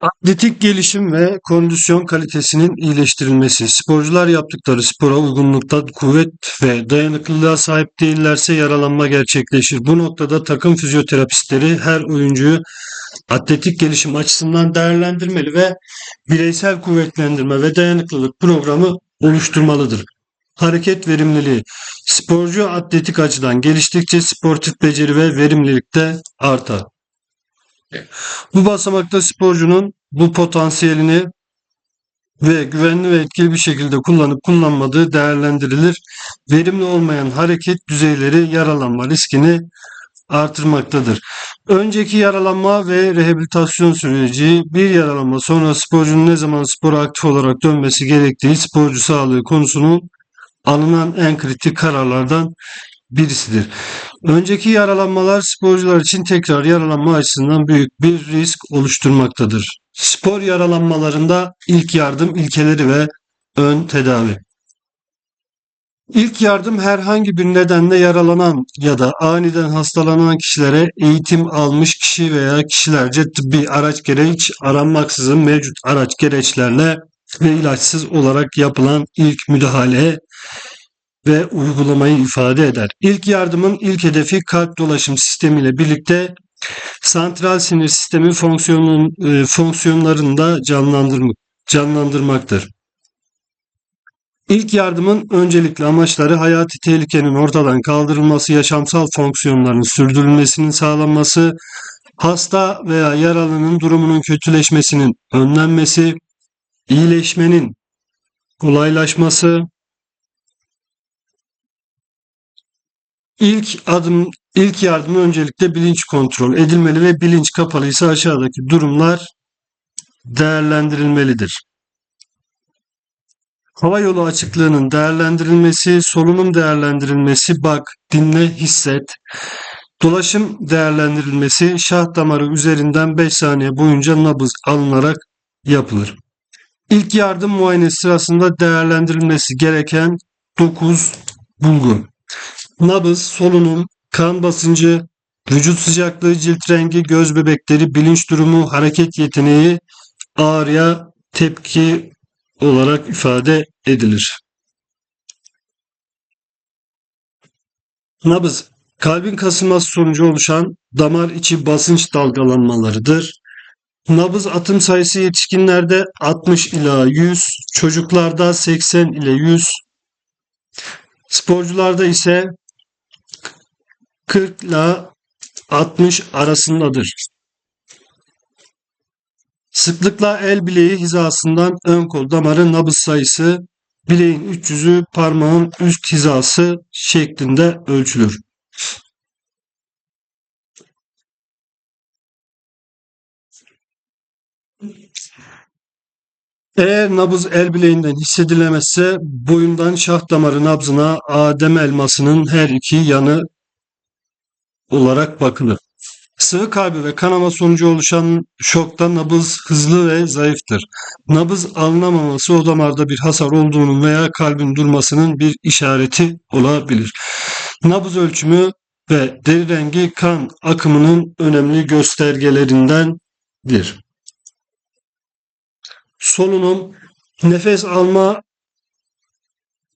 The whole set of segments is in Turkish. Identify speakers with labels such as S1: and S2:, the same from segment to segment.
S1: Atletik gelişim ve kondisyon kalitesinin iyileştirilmesi. Sporcular yaptıkları spora uygunlukta kuvvet ve dayanıklılığa sahip değillerse yaralanma gerçekleşir. Bu noktada takım fizyoterapistleri her oyuncuyu atletik gelişim açısından değerlendirmeli ve bireysel kuvvetlendirme ve dayanıklılık programı oluşturmalıdır. Hareket verimliliği. Sporcu atletik açıdan geliştikçe sportif beceri ve verimlilik de artar. Bu basamakta sporcunun bu potansiyelini ve güvenli ve etkili bir şekilde kullanıp kullanmadığı değerlendirilir. Verimli olmayan hareket düzeyleri yaralanma riskini artırmaktadır. Önceki yaralanma ve rehabilitasyon süreci bir yaralanma sonra sporcunun ne zaman spora aktif olarak dönmesi gerektiği sporcu sağlığı konusunun alınan en kritik kararlardan birisidir. Önceki yaralanmalar sporcular için tekrar yaralanma açısından büyük bir risk oluşturmaktadır. Spor yaralanmalarında ilk yardım ilkeleri ve ön tedavi. İlk yardım herhangi bir nedenle yaralanan ya da aniden hastalanan kişilere eğitim almış kişi veya kişilerce tıbbi araç gereç aranmaksızın mevcut araç gereçlerle ve ilaçsız olarak yapılan ilk müdahale ve uygulamayı ifade eder. İlk yardımın ilk hedefi kalp dolaşım sistemi ile birlikte santral sinir sistemi fonksiyonun, e, fonksiyonlarını da canlandırmak, canlandırmaktır. İlk yardımın öncelikli amaçları hayati tehlikenin ortadan kaldırılması, yaşamsal fonksiyonların sürdürülmesinin sağlanması, hasta veya yaralının durumunun kötüleşmesinin önlenmesi, iyileşmenin kolaylaşması, İlk adım, ilk yardım öncelikle bilinç kontrol edilmeli ve bilinç kapalıysa aşağıdaki durumlar değerlendirilmelidir. Hava yolu açıklığının değerlendirilmesi, solunum değerlendirilmesi, bak, dinle, hisset. Dolaşım değerlendirilmesi, şah damarı üzerinden 5 saniye boyunca nabız alınarak yapılır. İlk yardım muayenesi sırasında değerlendirilmesi gereken 9 bulgu. Nabız, solunum, kan basıncı, vücut sıcaklığı, cilt rengi, göz bebekleri, bilinç durumu, hareket yeteneği ağrıya tepki olarak ifade edilir. Nabız, kalbin kasılması sonucu oluşan damar içi basınç dalgalanmalarıdır. Nabız atım sayısı yetişkinlerde 60 ila 100, çocuklarda 80 ile 100, sporcularda ise 40 ile 60 arasındadır. Sıklıkla el bileği hizasından ön kol damarı nabız sayısı bileğin 300'ü parmağın üst hizası şeklinde ölçülür. Eğer nabız el bileğinden hissedilemezse boyundan şah damarı nabzına Adem elmasının her iki yanı olarak bakılır. Sıvı kaybı ve kanama sonucu oluşan şokta nabız hızlı ve zayıftır. Nabız alınamaması o damarda bir hasar olduğunun veya kalbin durmasının bir işareti olabilir. Nabız ölçümü ve deri rengi kan akımının önemli göstergelerindendir. Solunum, nefes alma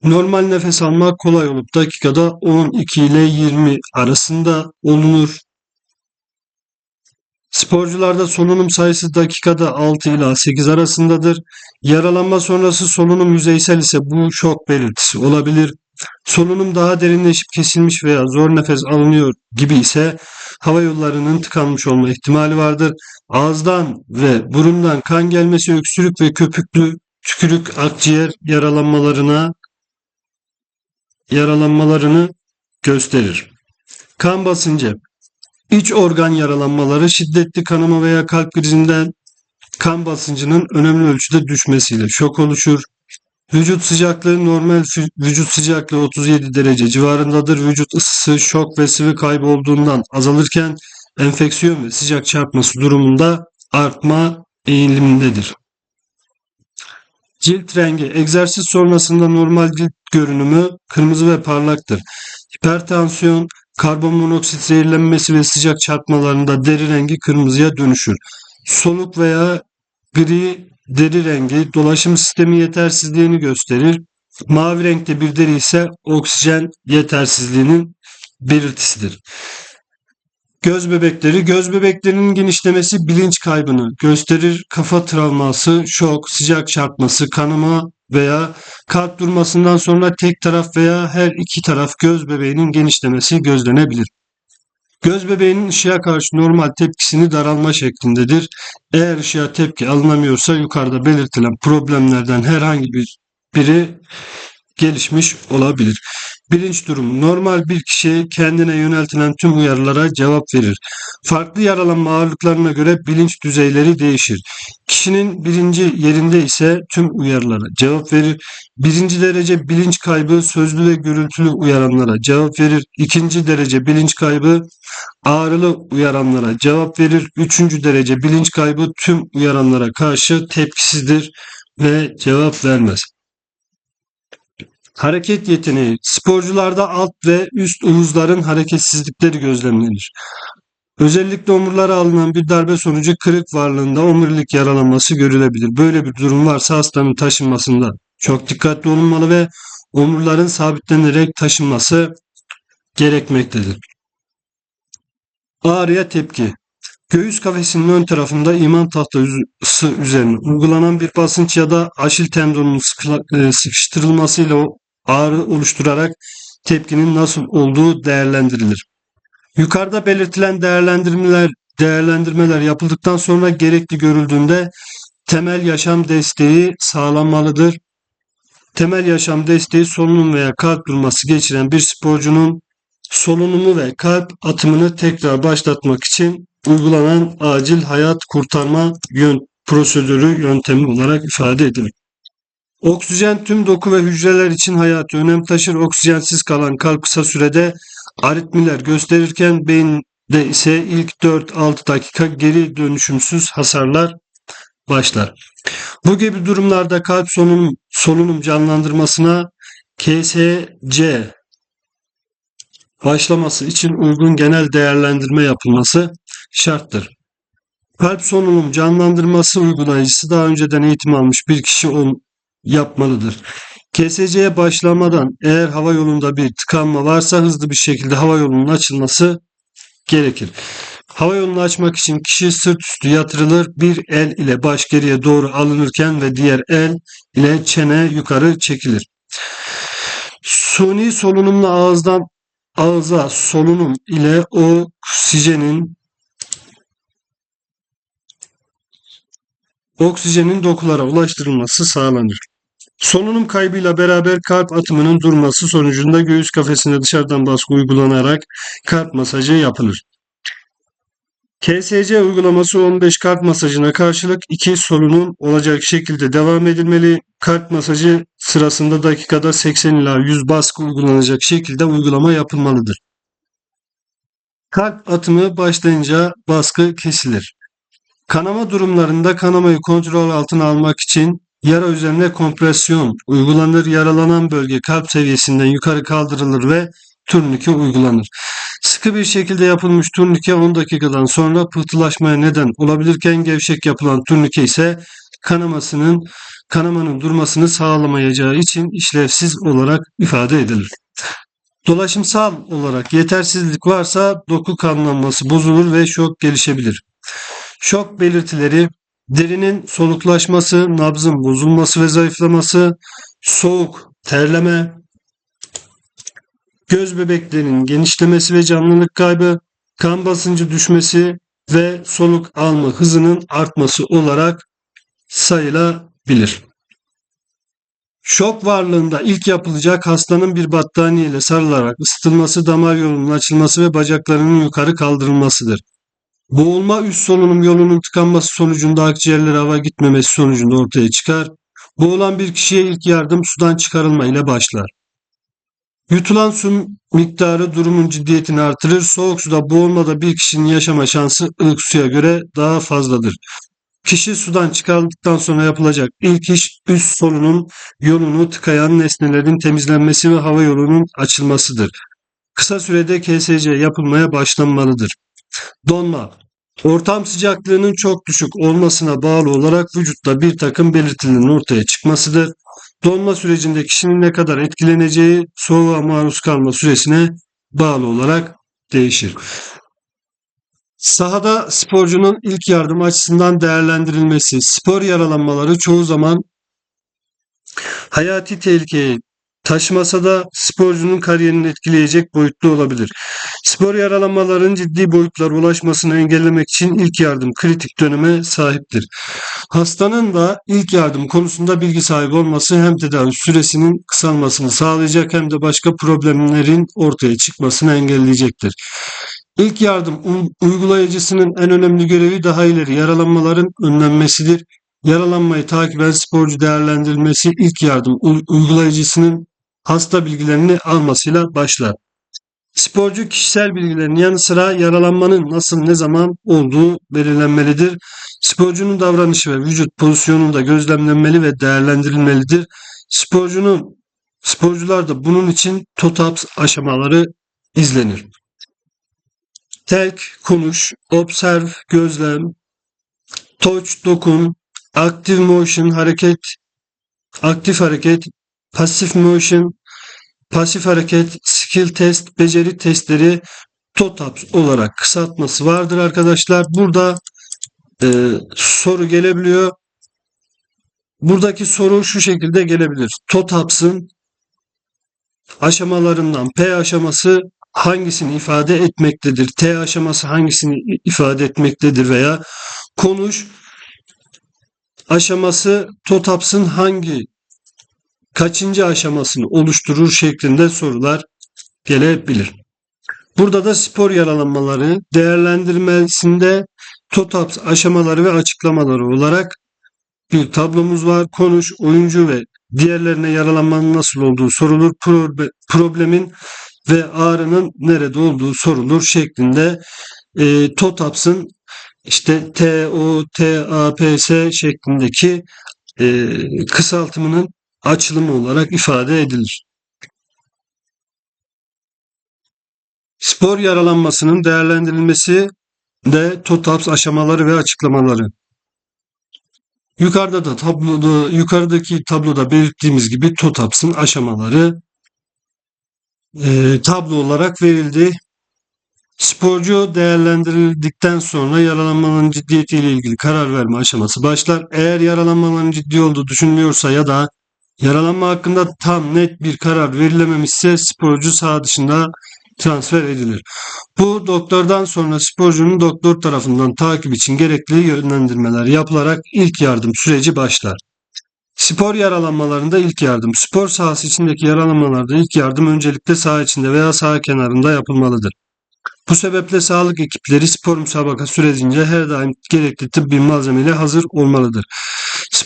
S1: Normal nefes almak kolay olup dakikada 12 ile 20 arasında olunur. Sporcularda solunum sayısı dakikada 6 ila 8 arasındadır. Yaralanma sonrası solunum yüzeysel ise bu şok belirtisi olabilir. Solunum daha derinleşip kesilmiş veya zor nefes alınıyor gibi ise hava yollarının tıkanmış olma ihtimali vardır. Ağızdan ve burundan kan gelmesi öksürük ve köpüklü tükürük akciğer yaralanmalarına yaralanmalarını gösterir. Kan basıncı İç organ yaralanmaları şiddetli kanama veya kalp krizinden kan basıncının önemli ölçüde düşmesiyle şok oluşur. Vücut sıcaklığı normal vücut sıcaklığı 37 derece civarındadır. Vücut ısısı şok ve sıvı kaybı olduğundan azalırken enfeksiyon ve sıcak çarpması durumunda artma eğilimindedir. Cilt rengi egzersiz sonrasında normal cilt görünümü kırmızı ve parlaktır. Hipertansiyon, karbon monoksit zehirlenmesi ve sıcak çarpmalarında deri rengi kırmızıya dönüşür. Soluk veya gri deri rengi dolaşım sistemi yetersizliğini gösterir. Mavi renkte bir deri ise oksijen yetersizliğinin belirtisidir. Göz bebekleri, göz bebeklerinin genişlemesi bilinç kaybını gösterir. Kafa travması, şok, sıcak çarpması, kanama veya kalp durmasından sonra tek taraf veya her iki taraf göz bebeğinin genişlemesi gözlenebilir. Göz bebeğinin ışığa karşı normal tepkisini daralma şeklindedir. Eğer ışığa tepki alınamıyorsa yukarıda belirtilen problemlerden herhangi bir biri gelişmiş olabilir. Bilinç durumu. Normal bir kişi kendine yöneltilen tüm uyarılara cevap verir. Farklı yaralanma ağırlıklarına göre bilinç düzeyleri değişir. Kişinin birinci yerinde ise tüm uyarılara cevap verir. Birinci derece bilinç kaybı sözlü ve gürültülü uyaranlara cevap verir. İkinci derece bilinç kaybı ağrılı uyaranlara cevap verir. Üçüncü derece bilinç kaybı tüm uyaranlara karşı tepkisizdir ve cevap vermez. Hareket yeteneği. Sporcularda alt ve üst omuzların hareketsizlikleri gözlemlenir. Özellikle omurlara alınan bir darbe sonucu kırık varlığında omurilik yaralanması görülebilir. Böyle bir durum varsa hastanın taşınmasında çok dikkatli olunmalı ve omurların sabitlenerek taşınması gerekmektedir. Ağrıya tepki. Göğüs kafesinin ön tarafında iman tahtası üzerine uygulanan bir basınç ya da aşil tendonunun e, sıkıştırılmasıyla ağrı oluşturarak tepkinin nasıl olduğu değerlendirilir. Yukarıda belirtilen değerlendirmeler değerlendirmeler yapıldıktan sonra gerekli görüldüğünde temel yaşam desteği sağlanmalıdır. Temel yaşam desteği solunum veya kalp durması geçiren bir sporcunun solunumu ve kalp atımını tekrar başlatmak için uygulanan acil hayat kurtarma yön prosedürü yöntemi olarak ifade edilir. Oksijen tüm doku ve hücreler için hayati önem taşır. Oksijensiz kalan kalp kısa sürede aritmiler gösterirken beyinde ise ilk 4-6 dakika geri dönüşümsüz hasarlar başlar. Bu gibi durumlarda kalp solunum, solunum canlandırmasına KSC başlaması için uygun genel değerlendirme yapılması şarttır. Kalp solunum canlandırması uygulayıcısı daha önceden eğitim almış bir kişi yapmalıdır. KSC'ye başlamadan eğer hava yolunda bir tıkanma varsa hızlı bir şekilde hava yolunun açılması gerekir. Hava yolunu açmak için kişi sırt üstü yatırılır, bir el ile baş geriye doğru alınırken ve diğer el ile çene yukarı çekilir. Suni solunumla ağızdan ağza solunum ile oksijenin oksijenin dokulara ulaştırılması sağlanır. Solunum kaybıyla beraber kalp atımının durması sonucunda göğüs kafesine dışarıdan baskı uygulanarak kalp masajı yapılır. KSC uygulaması 15 kalp masajına karşılık 2 solunum olacak şekilde devam edilmeli. Kalp masajı sırasında dakikada 80 ila 100 baskı uygulanacak şekilde uygulama yapılmalıdır. Kalp atımı başlayınca baskı kesilir. Kanama durumlarında kanamayı kontrol altına almak için yara üzerine kompresyon uygulanır. Yaralanan bölge kalp seviyesinden yukarı kaldırılır ve turnike uygulanır. Sıkı bir şekilde yapılmış turnike 10 dakikadan sonra pıhtılaşmaya neden olabilirken gevşek yapılan turnike ise kanamasının kanamanın durmasını sağlamayacağı için işlevsiz olarak ifade edilir. Dolaşımsal olarak yetersizlik varsa doku kanlanması bozulur ve şok gelişebilir. Şok belirtileri derinin soluklaşması, nabzın bozulması ve zayıflaması, soğuk, terleme, göz bebeklerinin genişlemesi ve canlılık kaybı, kan basıncı düşmesi ve soluk alma hızının artması olarak sayılabilir. Şok varlığında ilk yapılacak hastanın bir battaniye ile sarılarak ısıtılması, damar yolunun açılması ve bacaklarının yukarı kaldırılmasıdır. Boğulma üst solunum yolunun tıkanması sonucunda akciğerlere hava gitmemesi sonucunda ortaya çıkar. Boğulan bir kişiye ilk yardım sudan çıkarılma ile başlar. Yutulan su miktarı durumun ciddiyetini artırır. Soğuk suda boğulmada bir kişinin yaşama şansı ılık suya göre daha fazladır. Kişi sudan çıkarıldıktan sonra yapılacak ilk iş üst solunum yolunu tıkayan nesnelerin temizlenmesi ve hava yolunun açılmasıdır. Kısa sürede KSC yapılmaya başlanmalıdır. Donma Ortam sıcaklığının çok düşük olmasına bağlı olarak vücutta bir takım belirtilerin ortaya çıkmasıdır. Donma sürecinde kişinin ne kadar etkileneceği soğuğa maruz kalma süresine bağlı olarak değişir. Sahada sporcunun ilk yardım açısından değerlendirilmesi, spor yaralanmaları çoğu zaman hayati tehlikeyi taşımasa da sporcunun kariyerini etkileyecek boyutlu olabilir. Spor yaralanmaların ciddi boyutlara ulaşmasını engellemek için ilk yardım kritik döneme sahiptir. Hastanın da ilk yardım konusunda bilgi sahibi olması hem tedavi süresinin kısalmasını sağlayacak hem de başka problemlerin ortaya çıkmasını engelleyecektir. İlk yardım uygulayıcısının en önemli görevi daha ileri yaralanmaların önlenmesidir. Yaralanmayı takiben sporcu değerlendirilmesi ilk yardım uygulayıcısının hasta bilgilerini almasıyla başlar. Sporcu kişisel bilgilerin yanı sıra yaralanmanın nasıl ne zaman olduğu belirlenmelidir. Sporcunun davranışı ve vücut pozisyonu da gözlemlenmeli ve değerlendirilmelidir. Sporcunun sporcular da bunun için TOTAPS aşamaları izlenir. Tek, konuş, observe, gözlem, touch, dokun, active motion, hareket, aktif hareket, pasif motion, pasif hareket, skill test, beceri testleri TOTAPS olarak kısaltması vardır arkadaşlar. Burada e, soru gelebiliyor. Buradaki soru şu şekilde gelebilir. TOTAPS'ın aşamalarından P aşaması hangisini ifade etmektedir? T aşaması hangisini ifade etmektedir veya konuş aşaması TOTAPS'ın hangi kaçıncı aşamasını oluşturur şeklinde sorular gelebilir. Burada da spor yaralanmaları değerlendirmesinde TOTAPS aşamaları ve açıklamaları olarak bir tablomuz var. Konuş, oyuncu ve diğerlerine yaralanmanın nasıl olduğu sorulur. Problemin ve ağrının nerede olduğu sorulur şeklinde e, TOTAPS'ın işte T, O, T, A, P, S şeklindeki e, kısaltımının açılımı olarak ifade edilir. Spor yaralanmasının değerlendirilmesi de TOTAPS aşamaları ve açıklamaları. Yukarıda da tabloda yukarıdaki tabloda belirttiğimiz gibi TOTAPS'ın aşamaları e, tablo olarak verildi. Sporcu değerlendirildikten sonra yaralanmanın ciddiyetiyle ilgili karar verme aşaması başlar. Eğer yaralanmaların ciddi olduğu düşünülüyorsa ya da yaralanma hakkında tam net bir karar verilememişse sporcu saha dışında transfer edilir. Bu doktordan sonra sporcunun doktor tarafından takip için gerekli yönlendirmeler yapılarak ilk yardım süreci başlar. Spor yaralanmalarında ilk yardım. Spor sahası içindeki yaralanmalarda ilk yardım öncelikle saha içinde veya saha kenarında yapılmalıdır. Bu sebeple sağlık ekipleri spor müsabaka sürecince her daim gerekli tıbbi malzemeyle hazır olmalıdır.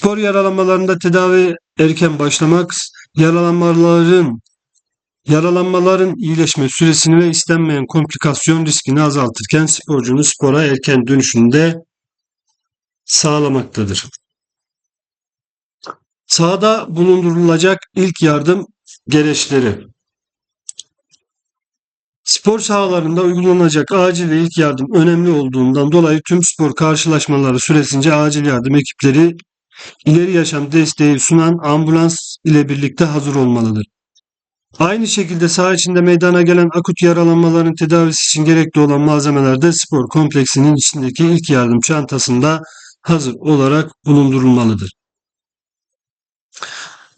S1: Spor yaralanmalarında tedavi erken başlamak, yaralanmaların yaralanmaların iyileşme süresini ve istenmeyen komplikasyon riskini azaltırken sporcunun spora erken dönüşünü de sağlamaktadır. Sahada bulundurulacak ilk yardım gereçleri. Spor sahalarında uygulanacak acil ve ilk yardım önemli olduğundan dolayı tüm spor karşılaşmaları süresince acil yardım ekipleri ileri yaşam desteği sunan ambulans ile birlikte hazır olmalıdır. Aynı şekilde saha içinde meydana gelen akut yaralanmaların tedavisi için gerekli olan malzemeler de spor kompleksinin içindeki ilk yardım çantasında hazır olarak bulundurulmalıdır.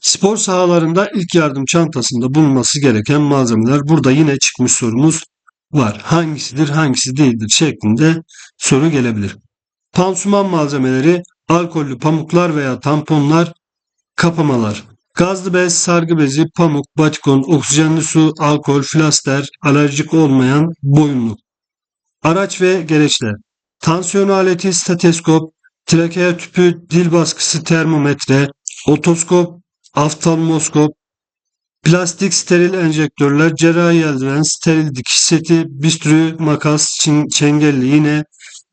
S1: Spor sahalarında ilk yardım çantasında bulunması gereken malzemeler burada yine çıkmış sorumuz var. Hangisidir, hangisi değildir şeklinde soru gelebilir. Pansuman malzemeleri, alkollü pamuklar veya tamponlar, kapamalar. Gazlı bez, sargı bezi, pamuk, batikon, oksijenli su, alkol, flaster, alerjik olmayan boyunluk. Araç ve gereçler. Tansiyon aleti, steteskop, trakea tüpü, dil baskısı termometre, otoskop, oftalmoskop, plastik steril enjektörler, cerrahi eldiven, steril dikiş seti, bistürü, makas, çengelli iğne,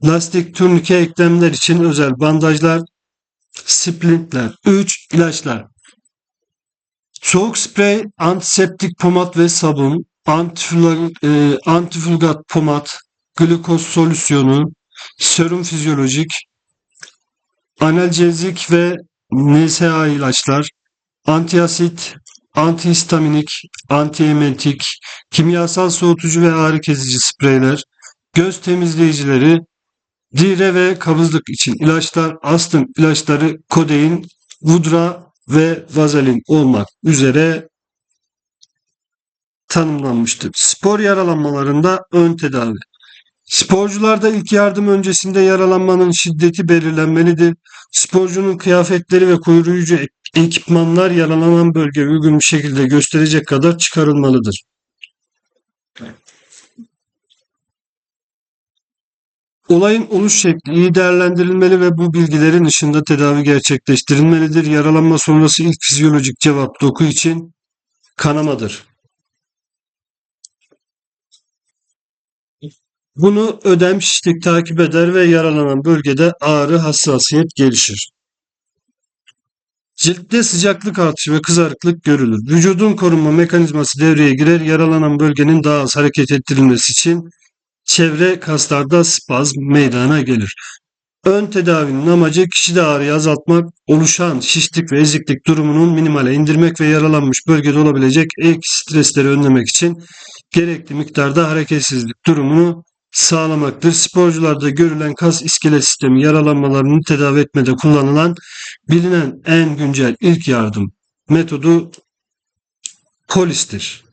S1: lastik turnike eklemler için özel bandajlar, splintler, 3 ilaçlar. Soğuk sprey, antiseptik pomat ve sabun, antifla- e, antifulgat pomat, glikoz solüsyonu, serum fizyolojik, analjezik ve NSA ilaçlar, antiasit, antihistaminik, antiemetik, kimyasal soğutucu ve ağrı kesici spreyler, göz temizleyicileri, dire ve kabızlık için ilaçlar, astım ilaçları, kodein, vudra ve vazelin olmak üzere tanımlanmıştır. Spor yaralanmalarında ön tedavi. Sporcularda ilk yardım öncesinde yaralanmanın şiddeti belirlenmelidir. Sporcunun kıyafetleri ve koruyucu ek- ekipmanlar yaralanan bölgeye uygun bir şekilde gösterecek kadar çıkarılmalıdır. Olayın oluş şekli iyi değerlendirilmeli ve bu bilgilerin ışığında tedavi gerçekleştirilmelidir. Yaralanma sonrası ilk fizyolojik cevap doku için kanamadır. Bunu ödem şişlik takip eder ve yaralanan bölgede ağrı hassasiyet gelişir. Ciltte sıcaklık artışı ve kızarıklık görülür. Vücudun korunma mekanizması devreye girer. Yaralanan bölgenin daha az hareket ettirilmesi için çevre kaslarda spazm meydana gelir. Ön tedavinin amacı kişide ağrıyı azaltmak, oluşan şişlik ve eziklik durumunun minimale indirmek ve yaralanmış bölgede olabilecek ek stresleri önlemek için gerekli miktarda hareketsizlik durumunu sağlamaktır. Sporcularda görülen kas iskelet sistemi yaralanmalarını tedavi etmede kullanılan bilinen en güncel ilk yardım metodu polistir.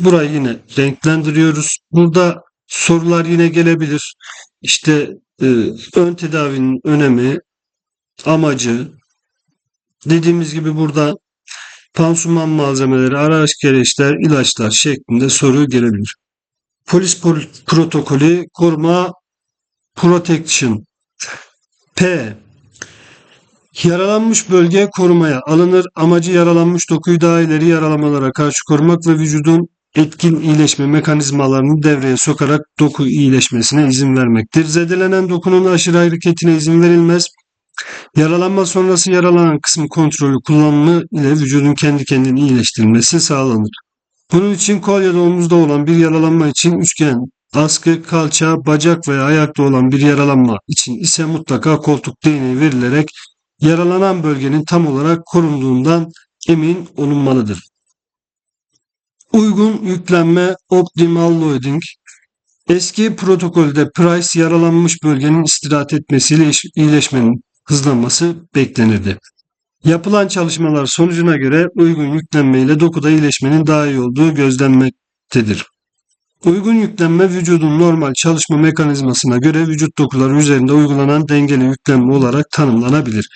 S1: Burayı yine renklendiriyoruz. Burada sorular yine gelebilir. İşte e, ön tedavinin önemi, amacı, dediğimiz gibi burada pansuman malzemeleri, araç gereçler, ilaçlar şeklinde soru gelebilir. Polis pol- protokolü koruma protection P Yaralanmış bölge korumaya alınır. Amacı yaralanmış dokuyu daha ileri yaralamalara karşı korumak ve vücudun etkin iyileşme mekanizmalarını devreye sokarak doku iyileşmesine izin vermektir. Zedelenen dokunun aşırı hareketine izin verilmez. Yaralanma sonrası yaralanan kısım kontrolü kullanımı ile vücudun kendi kendini iyileştirilmesi sağlanır. Bunun için kol ya da omuzda olan bir yaralanma için üçgen, askı, kalça, bacak veya ayakta olan bir yaralanma için ise mutlaka koltuk değneği verilerek yaralanan bölgenin tam olarak korunduğundan emin olunmalıdır. Uygun yüklenme optimal loading Eski protokolde Price yaralanmış bölgenin istirahat etmesiyle iyileşmenin hızlanması beklenirdi. Yapılan çalışmalar sonucuna göre uygun yüklenme ile dokuda iyileşmenin daha iyi olduğu gözlenmektedir. Uygun yüklenme vücudun normal çalışma mekanizmasına göre vücut dokuları üzerinde uygulanan dengeli yüklenme olarak tanımlanabilir.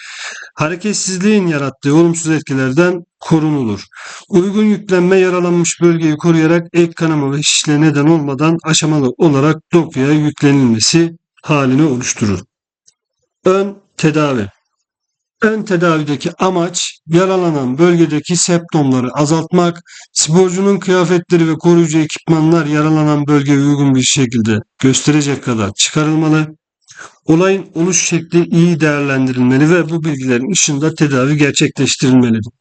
S1: Hareketsizliğin yarattığı olumsuz etkilerden korunulur. Uygun yüklenme yaralanmış bölgeyi koruyarak ek kanama ve şişle neden olmadan aşamalı olarak dokuya yüklenilmesi halini oluşturur. Ön tedavi Ön tedavideki amaç yaralanan bölgedeki septomları azaltmak, sporcunun kıyafetleri ve koruyucu ekipmanlar yaralanan bölgeye uygun bir şekilde gösterecek kadar çıkarılmalı. Olayın oluş şekli iyi değerlendirilmeli ve bu bilgilerin ışığında tedavi gerçekleştirilmelidir.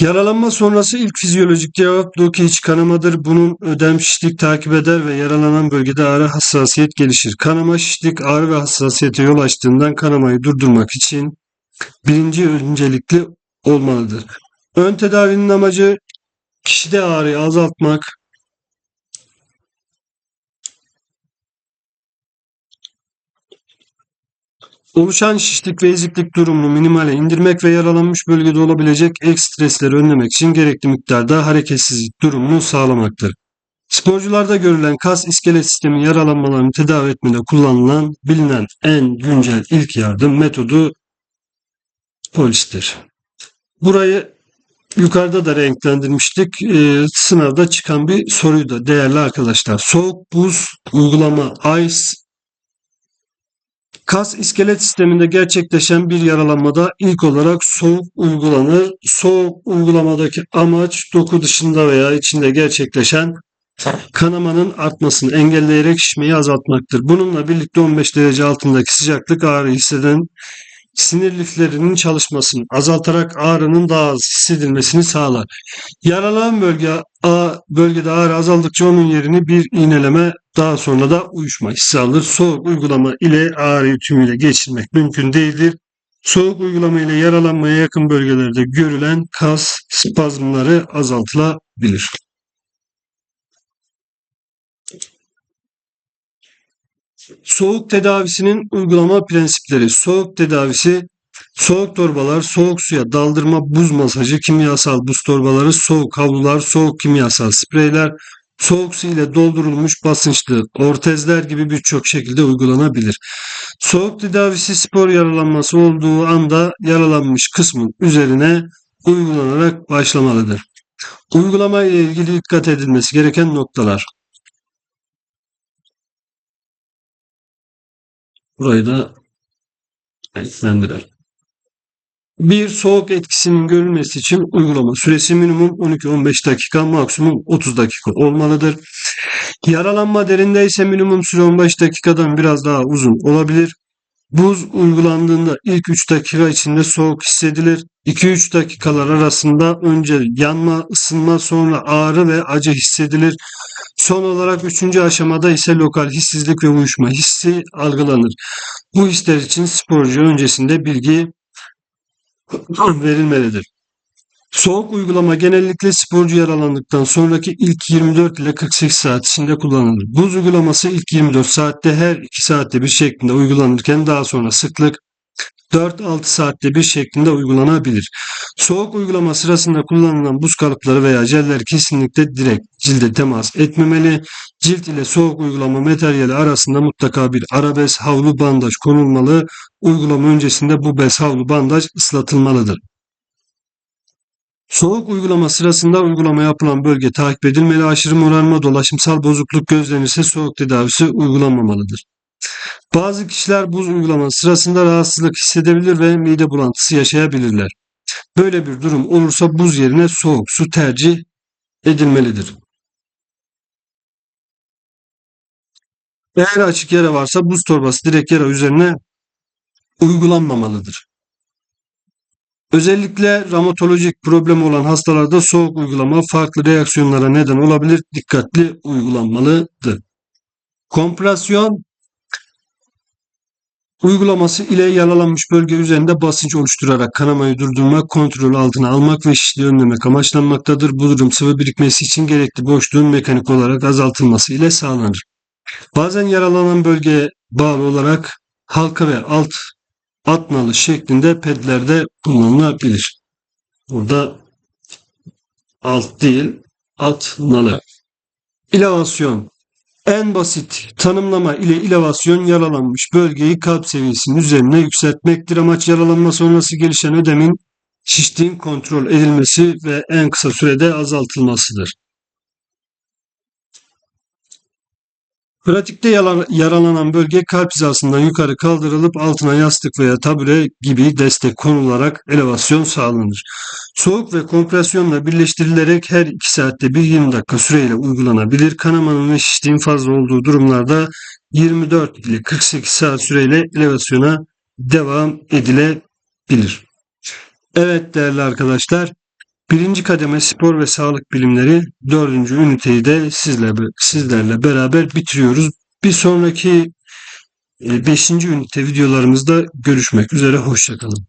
S1: Yaralanma sonrası ilk fizyolojik cevap iç kanamadır. Bunun ödem şişlik takip eder ve yaralanan bölgede ağrı hassasiyet gelişir. Kanama şişlik ağrı ve hassasiyete yol açtığından kanamayı durdurmak için birinci öncelikli olmalıdır. Ön tedavinin amacı kişide ağrıyı azaltmak, oluşan şişlik ve eziklik durumunu minimale indirmek ve yaralanmış bölgede olabilecek ek stresleri önlemek için gerekli miktarda hareketsizlik durumunu sağlamaktır. Sporcularda görülen kas iskelet sistemi yaralanmalarını tedavi etmede kullanılan bilinen en güncel ilk yardım metodu polistir. Burayı yukarıda da renklendirmiştik. Ee, sınavda çıkan bir soruydu değerli arkadaşlar. Soğuk buz uygulama ICE Kas iskelet sisteminde gerçekleşen bir yaralanmada ilk olarak soğuk uygulanır. Soğuk uygulamadaki amaç doku dışında veya içinde gerçekleşen kanamanın artmasını engelleyerek şişmeyi azaltmaktır. Bununla birlikte 15 derece altındaki sıcaklık ağrı hisseden sinir liflerinin çalışmasını azaltarak ağrının daha az hissedilmesini sağlar. Yaralanan bölge a, bölgede ağrı azaldıkça onun yerini bir iğneleme daha sonra da uyuşma hissi alır. Soğuk uygulama ile ağrıyı tümüyle geçirmek mümkün değildir. Soğuk uygulama ile yaralanmaya yakın bölgelerde görülen kas spazmları azaltılabilir. Soğuk tedavisinin uygulama prensipleri. Soğuk tedavisi soğuk torbalar, soğuk suya daldırma, buz masajı, kimyasal buz torbaları, soğuk havlular, soğuk kimyasal spreyler, soğuk su ile doldurulmuş basınçlı ortezler gibi birçok şekilde uygulanabilir. Soğuk tedavisi spor yaralanması olduğu anda yaralanmış kısmın üzerine uygulanarak başlamalıdır. Uygulama ile ilgili dikkat edilmesi gereken noktalar. Burayı da renklendirelim. Bir soğuk etkisinin görülmesi için uygulama süresi minimum 12-15 dakika, maksimum 30 dakika olmalıdır. Yaralanma derinde ise minimum süre 15 dakikadan biraz daha uzun olabilir. Buz uygulandığında ilk 3 dakika içinde soğuk hissedilir. 2-3 dakikalar arasında önce yanma, ısınma, sonra ağrı ve acı hissedilir. Son olarak 3. aşamada ise lokal hissizlik ve uyuşma hissi algılanır. Bu hisler için sporcu öncesinde bilgi verilmelidir. Soğuk uygulama genellikle sporcu yaralandıktan sonraki ilk 24 ile 48 saat içinde kullanılır. Buz uygulaması ilk 24 saatte her 2 saatte bir şeklinde uygulanırken daha sonra sıklık 4-6 saatte bir şeklinde uygulanabilir. Soğuk uygulama sırasında kullanılan buz kalıpları veya jeller kesinlikle direkt cilde temas etmemeli. Cilt ile soğuk uygulama materyali arasında mutlaka bir ara bez havlu bandaj konulmalı. Uygulama öncesinde bu bez havlu bandaj ıslatılmalıdır. Soğuk uygulama sırasında uygulama yapılan bölge takip edilmeli. Aşırı morarma, dolaşımsal bozukluk gözlenirse soğuk tedavisi uygulanmamalıdır. Bazı kişiler buz uygulaması sırasında rahatsızlık hissedebilir ve mide bulantısı yaşayabilirler. Böyle bir durum olursa buz yerine soğuk su tercih edilmelidir. Eğer açık yara varsa buz torbası direkt yara üzerine uygulanmamalıdır. Özellikle ramatolojik problem olan hastalarda soğuk uygulama farklı reaksiyonlara neden olabilir. Dikkatli uygulanmalıdır. Kompresyon uygulaması ile yaralanmış bölge üzerinde basınç oluşturarak kanamayı durdurmak, kontrol altına almak ve şişliği önlemek amaçlanmaktadır. Bu durum sıvı birikmesi için gerekli boşluğun mekanik olarak azaltılması ile sağlanır. Bazen yaralanan bölgeye bağlı olarak halka ve alt at nalı şeklinde pedlerde kullanılabilir. Burada alt değil at nalı. İlavasyon en basit tanımlama ile ilavasyon yaralanmış bölgeyi kalp seviyesinin üzerine yükseltmektir. Amaç yaralanma sonrası gelişen ödemin şiştiğin kontrol edilmesi ve en kısa sürede azaltılmasıdır. Pratikte yaralanan bölge kalp hizasından yukarı kaldırılıp altına yastık veya tabure gibi destek konularak elevasyon sağlanır. Soğuk ve kompresyonla birleştirilerek her 2 saatte bir 20 dakika süreyle uygulanabilir. Kanamanın ve şişliğin fazla olduğu durumlarda 24 ile 48 saat süreyle elevasyona devam edilebilir. Evet değerli arkadaşlar Birinci kademe spor ve sağlık bilimleri dördüncü üniteyi de sizle, sizlerle beraber bitiriyoruz. Bir sonraki e, beşinci ünite videolarımızda görüşmek üzere. Hoşçakalın.